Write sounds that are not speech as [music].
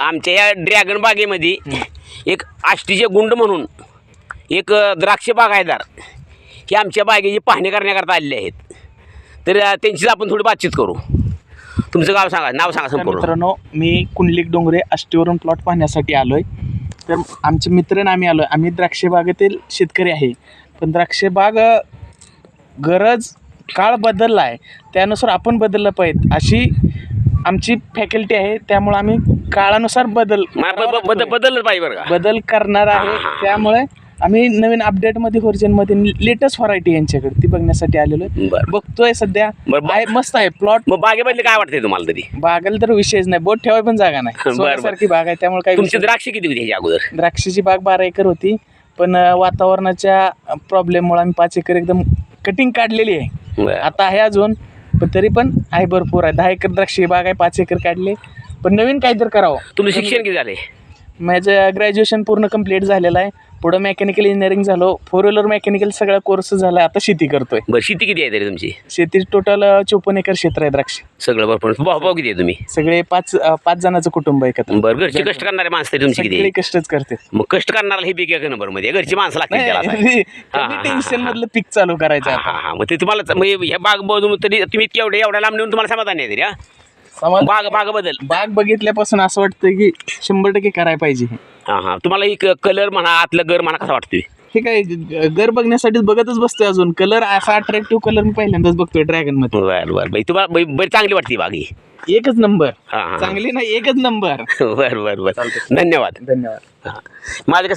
आमच्या या ड्रॅगन बागेमध्ये एक आष्टीचे गुंड म्हणून एक द्राक्ष बागायदार हे आमच्या बागेची पाहणी करण्याकरता आलेले आहेत. तर त्यांचीच आपण थोडी बातचीत करू. तुमचं गाव सांगा नाव सांगा संपूर्ण. मित्रांनो मी कुंडलिक डोंगरे आष्टीवरून प्लॉट पाहण्यासाठी आलोय. तर आमचे मित्र आणि आम्ही आलोय. आम्ही द्राक्ष बागेतील शेतकरी आहे. पण द्राक्ष बाग अ, गरज काळ बदलला आहे त्यानुसार आपण बदललं पाहिजे. अशी आमची फॅकल्टी आहे. त्यामुळे आम्ही काळानुसार बदल बदल बदललं पाहिजे बरं का? बदल करणार आहे. त्यामुळे आम्ही नवीन अपडेटमध्ये व्हर्जनमध्ये लेटेस्ट व्हरायटी यांच्याकडे ती बघण्यासाठी आलेलो आहे. बघतोय सध्या. आहे मस्त आहे. प्लॉट बागेबद्दल काय वाटतंय तुम्हाला तरी? बागेला तर विषयच नाही. बोट ठेवाय पण जागा नाही. [laughs] सोन्यासारखी बाग आहे त्यामुळे काही तुमची द्राक्ष किती होती अगोदर. द्राक्षाची बाग बारा एकर होती. पण वातावरणाच्या प्रॉब्लेममुळे आम्ही पाच एकर एकदम कटिंग काढलेली आहे. आता आहे अजून पण तरी पण आहे भरपूर आहे. दहा एकर द्राक्षी बाग आहे पाच एकर काढले. पण नवीन काहीतरी करावं. तुमचं शिक्षण किती झाले? माझं ग्रॅज्युएशन पूर्ण कंप्लीट झालेलं आहे. पुढं मेकॅनिकल इंजिनिअरिंग झालो. फोर व्हीलर मेकॅनिकल सगळा कोर्स झाला. आता शेती करतोय. बरं शेती किती आहे तरी तुमची? शेती टोटल चोपन्न एकर क्षेत्र आहे द्राक्ष. सगळं बरोबर भाऊ भाऊ किती आहे तुम्ही? सगळे पाच अं, पाच जणांचं कुटुंब आहे एकत्र. बरं घरची कष्ट करणारे माणसं तरी तुमची किती सगळे आहे? कष्टच करते मग कष्ट करणारा हे पीक एक नंबरमध्ये घरची माणसं लागतील त्याला. हा, हा, हा, टेन्शन. मधलं पीक चालू करायचं हा, हा, हा. मग ते तुम्हाला म्हणजे ह्या बाग बघून तरी तुम्ही इतक्या एवढ्या एवढ्या लांब नेऊन तुम्हाला समाधान नाही तरी हा? समाज- बाग बाग बदल बाग बघितल्यापासून असं वाटतं की शंभर टक्के करायला पाहिजे हे. हा हा. तुम्हाला एक कलर म्हणा आतलं घर म्हणा कसा वाटतोय? हे काय ग- घर बघण्यासाठीच बघतच बसतोय अजून. कलर असा अट्रॅक्टिव्ह कलर मी पहिल्यांदाच बघतोय ड्रॅगनमध्ये. बरं बरं. बाई तुम्हाला बाई चांगली वाटते बाग ही. एकच नंबर. हा हा. चांगली नाही एकच नंबर. [laughs] बरं बरं बरं. धन्यवाद. धन्यवाद. हा. माझं कसं